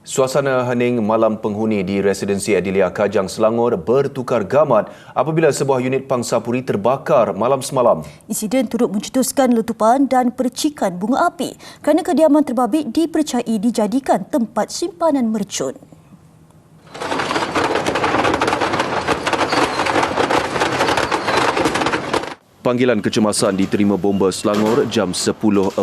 Suasana hening malam penghuni di residensi Adilia Kajang Selangor bertukar gamat apabila sebuah unit pangsapuri terbakar malam semalam. Insiden turut mencetuskan letupan dan percikan bunga api kerana kediaman terbabit dipercayai dijadikan tempat simpanan mercun. Panggilan kecemasan diterima bomba Selangor jam 10.40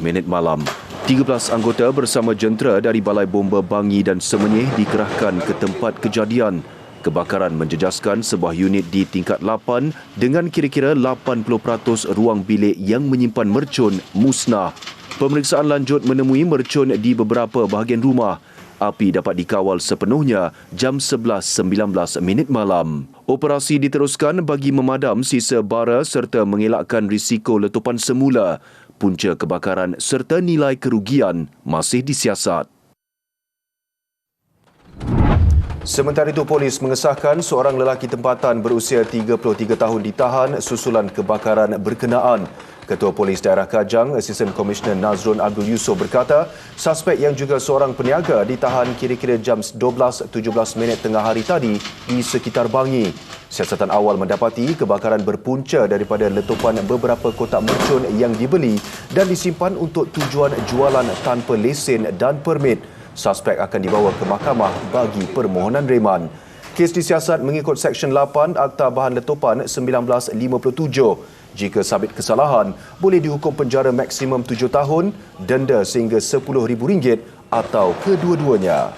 minit malam. 13 anggota bersama jentera dari Balai Bomba Bangi dan Semenyih dikerahkan ke tempat kejadian. Kebakaran menjejaskan sebuah unit di tingkat 8 dengan kira-kira 80% ruang bilik yang menyimpan mercun musnah. Pemeriksaan lanjut menemui mercun di beberapa bahagian rumah api dapat dikawal sepenuhnya jam 11.19 minit malam. Operasi diteruskan bagi memadam sisa bara serta mengelakkan risiko letupan semula. Punca kebakaran serta nilai kerugian masih disiasat. Sementara itu, polis mengesahkan seorang lelaki tempatan berusia 33 tahun ditahan susulan kebakaran berkenaan. Ketua Polis Daerah Kajang, Asisten Komisioner Nazrun Abdul Yusof berkata, suspek yang juga seorang peniaga ditahan kira-kira jam 12.17 minit tengah hari tadi di sekitar Bangi. Siasatan awal mendapati kebakaran berpunca daripada letupan beberapa kotak mercun yang dibeli dan disimpan untuk tujuan jualan tanpa lesen dan permit. Suspek akan dibawa ke mahkamah bagi permohonan reman. Kes disiasat mengikut Seksyen 8 Akta Bahan Letupan 1957. Jika sabit kesalahan, boleh dihukum penjara maksimum tujuh tahun, denda sehingga RM10,000 atau kedua-duanya.